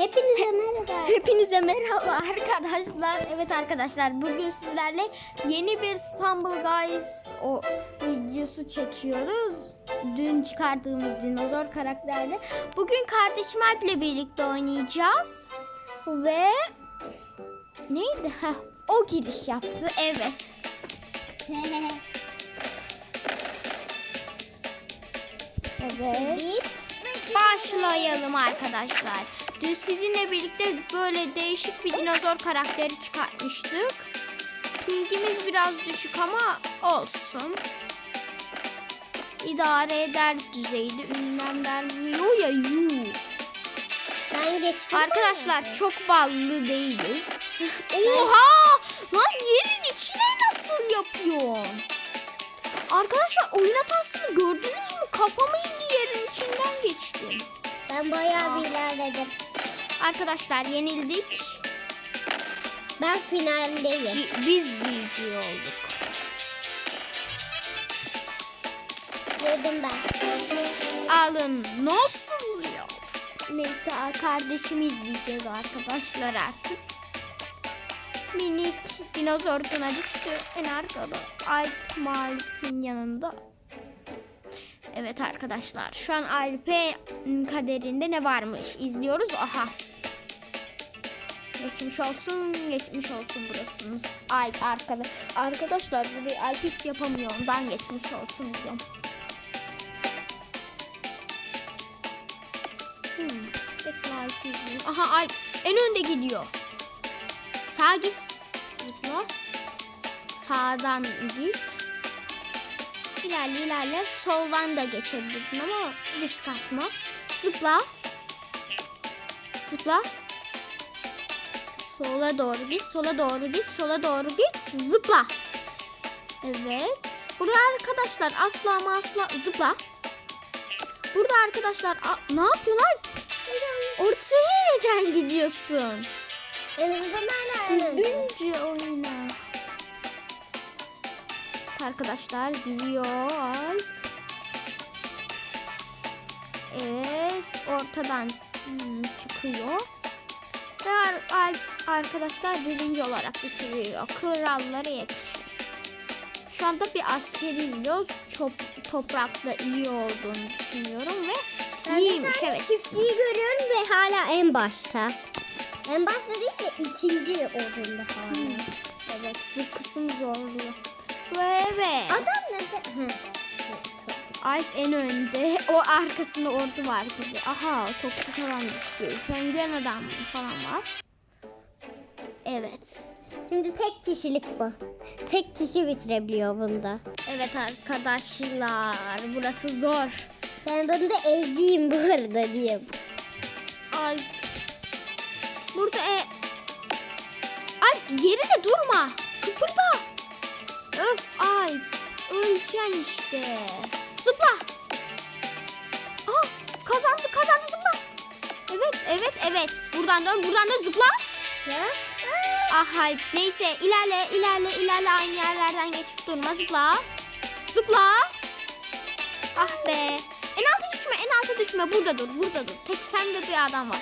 Hepinize merhaba. Hepinize merhaba arkadaşlar. Evet arkadaşlar bugün sizlerle yeni bir Stumble Guys o videosu çekiyoruz. Dün çıkardığımız dinozor karakterle. Bugün kardeşim Alp'le birlikte oynayacağız. Ve neydi? Heh, o giriş yaptı. Evet. Evet. Başlayalım arkadaşlar. Dün sizinle birlikte böyle değişik bir dinozor karakteri çıkartmıştık. Pingimiz biraz düşük ama olsun. İdare eder düzeyde ünlemler vuruyor ya yuh. ben geçtim. Arkadaşlar çok ballı değiliz. Oha! Lan yerin içine nasıl yapıyorsun? Arkadaşlar oyun hatasını gördünüz mü? Kafamı indi yerin içinden geçtim. Ben bayağı bir ilerledim. Arkadaşlar yenildik. Ben finaldeyim. Bi- Biz GG olduk. Yedim ben. Alın nasıl ya? Neyse kardeşimi izleyeceğiz arkadaşlar artık. Minik dinozor buna düştü. En arkada Alp Malik'in yanında. Evet arkadaşlar şu an Alp'e kaderinde ne varmış izliyoruz. Aha. Geçmiş olsun, geçmiş olsun burasınız. Alp arkada. Arkadaşlar burayı Alp hiç yapamıyor. Ben geçmiş olsun diyorum. Hmm. İzleyeyim. Aha Alp en önde gidiyor. Sağa git. Zıpla. Sağdan git. İlerle ilerle. Soldan da geçebilirsin ama risk atma. Zıpla. Zıpla. Sola doğru git. Sola doğru git. Sola doğru git. Zıpla. Evet. Burada arkadaşlar asla ama asla zıpla. Burada arkadaşlar ne yapıyorlar? Ortaya neden gidiyorsun? Düzgünce oyna. Arkadaşlar gidiyor. Evet ortadan hmm, çıkıyor. Ve arkadaşlar birinci olarak bitiriyor. Krallara yetişiyor. Şu anda bir askeri biliyoruz. Çok toprakta iyi olduğunu düşünüyorum ve Ben iyiymiş evet. Çiftçiyi görüyorum ve hala en başta. En başta değil de ikinci orada hala. Hmm. Evet bu kısım zorluyor. Ve evet. Adam nerede? Alp en önde. O arkasında ordu var gibi. Aha toplu falan düştü. Penguen adam falan var. Evet. Şimdi tek kişilik bu. Tek kişi bitirebiliyor bunda. Evet arkadaşlar. Burası zor. Ben bunu da ezeyim bu arada diyeyim. Alp. Burada e... Alp yerine durma. Kıpırda. Öf Alp. Öleceksin işte. Zıpla. Aha kazandı kazandı zıpla. Evet evet evet. Buradan dön buradan dön zıpla. Ya? Ah Alp neyse ilerle ilerle ilerle aynı yerlerden geçip durma zıpla. Zıpla. Ah be. En alta düşme en alta düşme burada dur burada dur. Tek sende bir adam var.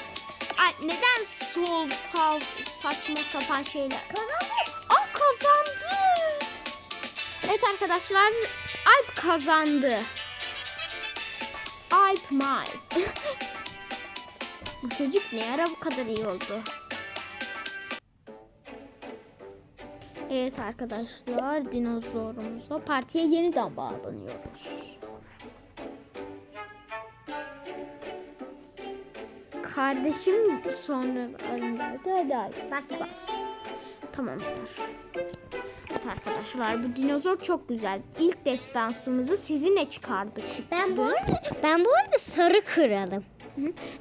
Alp neden sol sağ saçma sapan şeyler. Kazandım. Ah kazandı. Evet arkadaşlar Alp kazandı. Alp Mal. bu çocuk ne ara bu kadar iyi oldu? Evet arkadaşlar dinozorumuzla partiye yeniden bağlanıyoruz. Kardeşim sonra arındaydı. Hadi Alp. Bas Bas. Tamamdır. Arkadaşlar bu dinozor çok güzel. İlk destansımızı sizinle çıkardık. Ben bu arada, ben bu arada sarı kralım.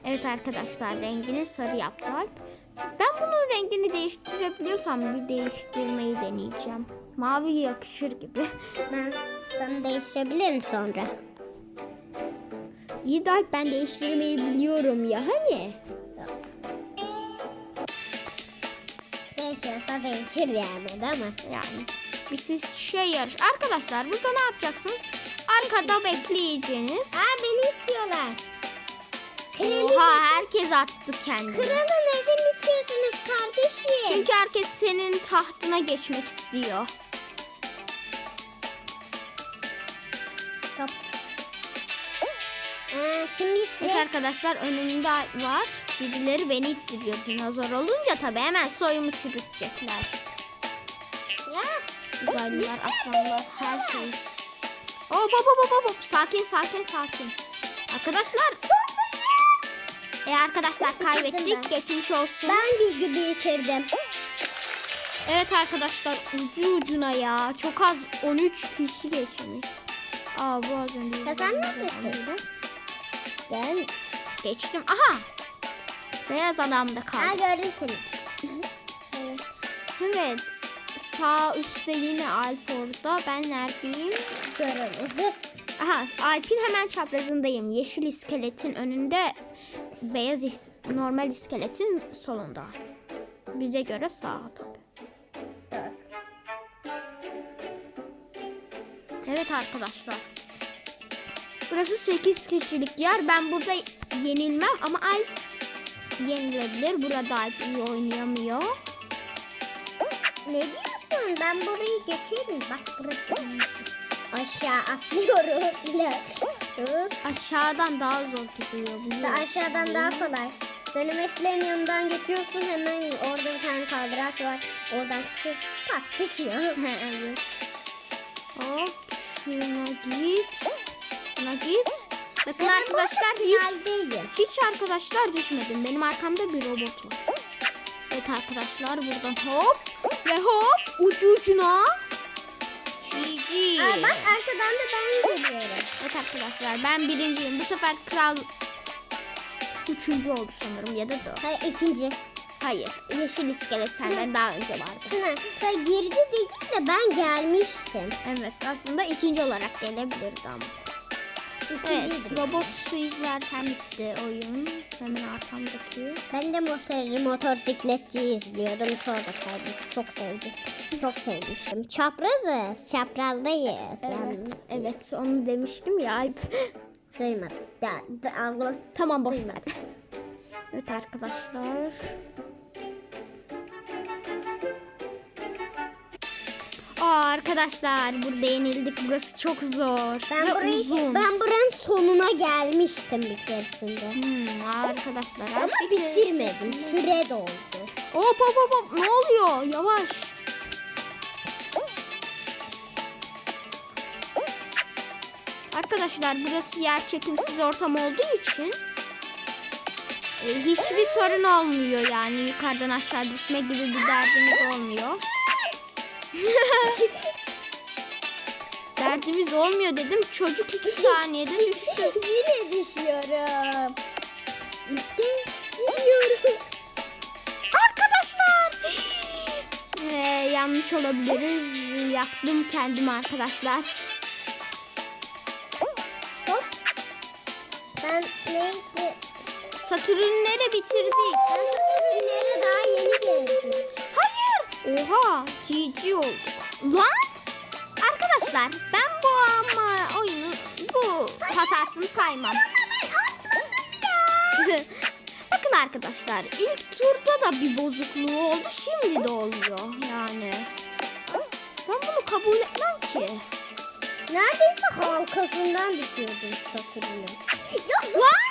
Evet arkadaşlar rengini sarı yaptı Alp. Ben bunun rengini değiştirebiliyorsam bir değiştirmeyi deneyeceğim. Mavi yakışır gibi. Ben sana değiştirebilirim sonra. İyi de Alp ben değiştirmeyi biliyorum ya hani. Değişiyorsa değişir yani değil mi? Yani bir şey yarış. Arkadaşlar burada ne yapacaksınız? Arkada bekleyeceğiniz. Aa beni itiyorlar. Kralı, Oha herkes attı kendini. kralı neden itiyorsunuz kardeşim? Çünkü herkes senin tahtına geçmek istiyor. Top. Ee, kim Evet itiyor? arkadaşlar önümde var. Birileri beni ittiriyor. Dinozor olunca tabii hemen soyumu çürütecekler. Ya. Uzaylılar, aslanlar, her şey. Hop hop hop hop hop. Sakin sakin sakin. Arkadaşlar. E arkadaşlar kaybettik. Geçmiş olsun. Ben bilgi bitirdim. Evet arkadaşlar ucu ucuna ya. Çok az 13 kişi geçmiş. Aa bu az önce. Neredesin? Ben. Geçtim. Aha. Beyaz adam da Ha kaldı. gördüm seni. Evet. Sağ üstte yine Alp orada. Ben neredeyim? Görünüzü. Aha Alp'in hemen çaprazındayım. Yeşil iskeletin önünde. Beyaz is- normal iskeletin solunda. Bize göre sağ tabii. Evet arkadaşlar. Burası 8 kişilik yer. Ben burada yenilmem ama Alp yenilebilir. Burada iyi oynayamıyor. Ne diyorsun? Ben burayı geçerim. Bak burası. Aşağı atlıyoruz. Aşağıdan daha zor gidiyor. Da aşağıdan daha kolay. Dönemeçlerin yanından geçiyorsun hemen orada bir tane kaldırak var. Oradan çıkıyor. Bak evet. Hop şuna git. Şuna git. Bakın Ben arkadaşlar hiç, hiç arkadaşlar düşmedim. Benim arkamda bir robot var. Evet arkadaşlar buradan hop ve hop ucu ucuna. GG. Aa, bak arkadan da ben geliyorum. Evet arkadaşlar ben birinciyim. Bu sefer kral üçüncü oldu sanırım ya da dört. Hayır ikinci. Hayır. Yeşil iskelet senden daha önce vardı. Şuna da girdi değil de ben gelmiştim. Evet aslında ikinci olarak gelebilirdi ama. Evet robot su izlerken bitti oyun. Hemen arkamdaki. Ben de motor, motosikletçi izliyordum. Sonra kaydım. Çok sevdim. Çok sevmiştim. Çaprazız. Çaprazdayız. Evet. yalnız. Evet onu demiştim ya. Alp. Duymadım. Ya, da, tamam boş ver. Evet arkadaşlar. Arkadaşlar burada yenildik. Burası çok zor. Ben ve burayı, uzun. ben buranın sonuna gelmiştim bir keresinde. Hmm, arkadaşlar. Ama artık- bitirmedim. Süre doldu. Hop hop hop hop. Ne oluyor? Yavaş. Arkadaşlar burası yer çekimsiz ortam olduğu için e, hiçbir sorun olmuyor yani yukarıdan aşağı düşme gibi bir derdimiz olmuyor. derdimiz olmuyor dedim çocuk iki saniyede düştü. Yine düşüyorum. İşte gidiyorum. Arkadaşlar. Ee, yanlış olabiliriz. Yaktım kendimi arkadaşlar. Hop. Ben neydi? Satürnleri bitirdik. Ben Satürn'lere daha yeni geldim. Oha. GG olduk. Lan. Arkadaşlar ben bu ama oyunu bu hatasını saymam. Bakın arkadaşlar ilk turda da bir bozukluğu oldu şimdi de oluyor yani. Ben bunu kabul etmem ki. Neredeyse halkasından düşüyordum Satürn'ün. Yok lan!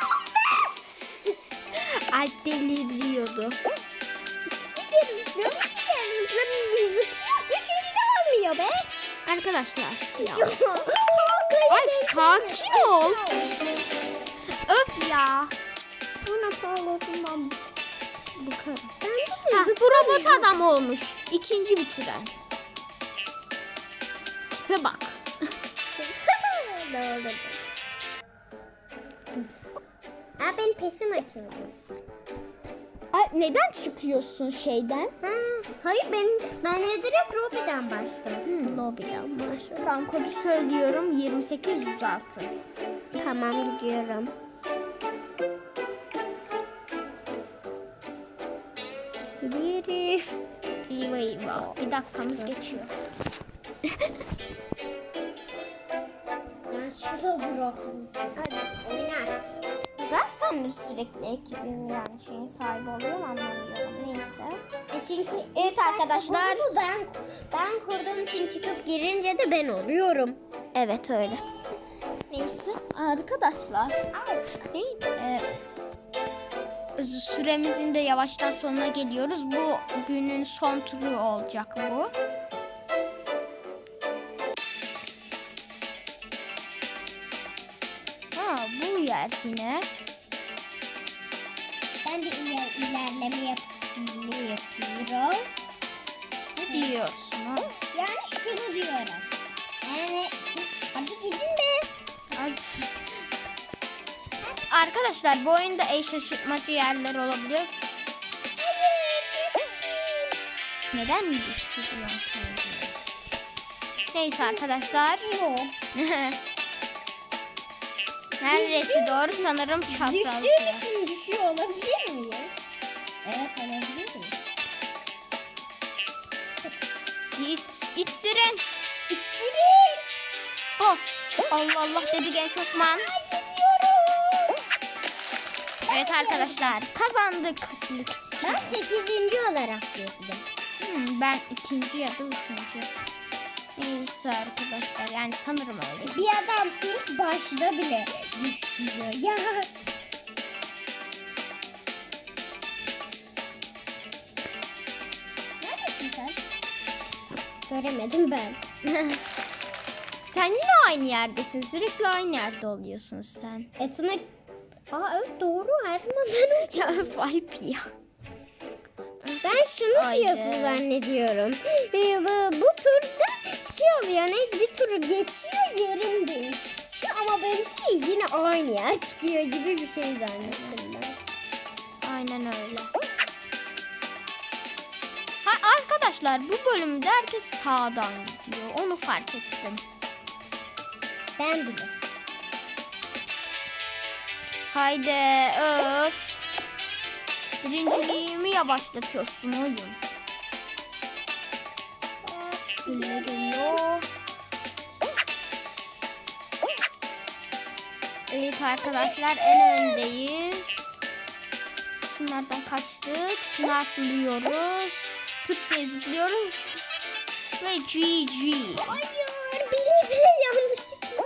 Alp deliriyordu. Zıplıyor. Üçüncü olmuyor be. Arkadaşlar ya. Alp sakin ol. Öf ya. Buna parlasından bakarım. Ha, bu robot adam olmuş. İkinci bitiren. Tipe bak. Doğru. Aa benim pesim açıldı. Ay, neden çıkıyorsun şeyden? Ha, hayır benim ben direkt Robi'den başladım. Hmm, lobby'den başla. Tamam kodu söylüyorum 2806. Tamam gidiyorum. Gidiyorum. Eyvah eyvah. Bir dakikamız geçiyor. Ben şurada bıraktım. Hadi oynat. Gaz sen sürekli ekibin yani şeyin sahibi oluyor mu anlamıyorum. Neyse. E çünkü Evet arkadaşlar. bunu ben ben kurduğum için çıkıp girince de ben oluyorum. Evet öyle. Neyse arkadaşlar. Neydi? Ee, süremizin de yavaştan sonuna geliyoruz. Bu günün son turu olacak bu. Bu yer yine. Ben de iler, ilerleme yapayım yapıyorum. Ne diyorsun? ha? Yani şunu diyorum. Yani hadi gidin be. Arkadaşlar bu oyunda eş şaşırtmacı yerler olabiliyor. Neden mi düşürdüm Neyse arkadaşlar. Yok. Neresi doğru sanırım çapraz. Düştüğüm için düşüyor olabilir miyim? Evet olabilir miyim? İt, ittirin. İttirin. Oh. Allah Allah dedi genç Osman. Evet arkadaşlar kazandık. Ben 8. olarak girdim. Hmm, ben ikinci ya da üçüncü. Neyse arkadaşlar yani sanırım öyle. Bir adam ilk başta bile düşüyor. Ya. Neredesin sen? Göremedim ben. Sen yine aynı yerdesin. Sürekli aynı yerde oluyorsun sen. Etine... Aa evet doğru her zaman ben Ya öf Alp ya. Ben şunu Haydi. diyorsun zannediyorum. Bu, bu turda oluyor ne bir turu geçiyor yerim değişiyor ama benimki yine aynı yer çıkıyor gibi bir şey zannettim ben. Aynen öyle. Ha, arkadaşlar bu bölümde herkes sağdan gidiyor. Onu fark ettim. Ben bile. Haydi öf. Birinciliğimi yavaşlatıyorsun oyun. Geliyor. Evet arkadaşlar en öndeyiz. Şunlardan kaçtık. Şunu atlıyoruz. Tıp diye zıplıyoruz. Ve GG. Hayır bile bile yanlışlıkla.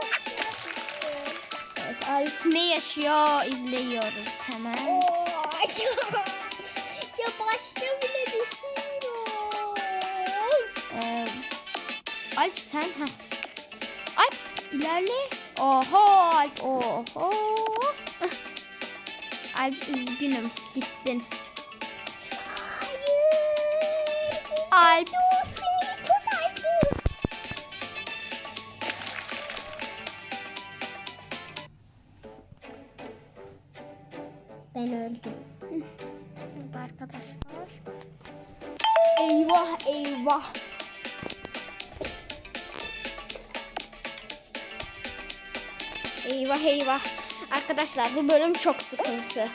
Evet Alp ne yaşıyor izliyoruz hemen. Alp sen ha. Alp ilerle. Oho Alp oho. Alp üzgünüm gittin. Hayır. Alp Finito Alp. Ben öldüm. Evet arkadaşlar. Eyvah eyvah. Eyvah eyvah. Arkadaşlar bu bölüm çok sıkıntı.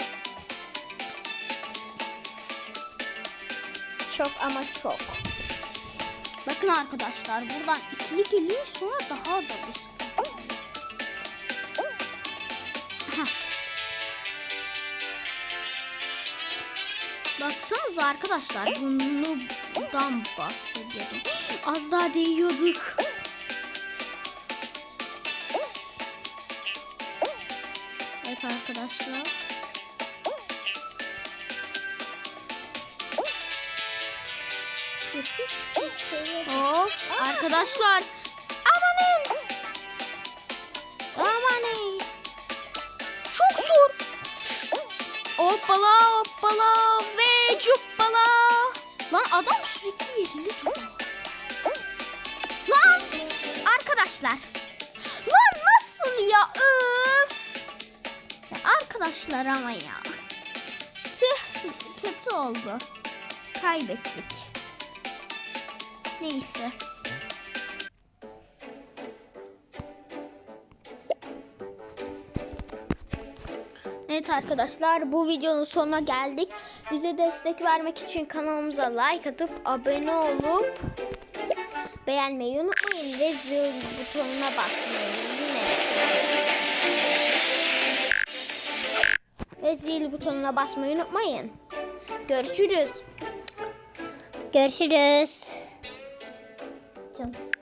Çok ama çok. Bakın arkadaşlar buradan ikili geliyor sonra daha da bir sıkıntı. Baksanıza arkadaşlar bundan bahsediyorum. Az daha değiyorduk. Arkadaşlar. Hop arkadaşlar. Amanın. Amanın. Çok zor. Hoppala hoppala ve cuppala. Lan adam sürekli yerinde duruyor. Lan arkadaşlar. Lan nasıl ya öf. Arkadaşlar ama ya. Tüh kötü oldu. Kaybettik. Neyse. Evet arkadaşlar bu videonun sonuna geldik. Bize destek vermek için kanalımıza like atıp abone olup beğenmeyi unutmayın ve zil butonuna basmayı yine. Ve zil butonuna basmayı unutmayın. Görüşürüz. Görüşürüz.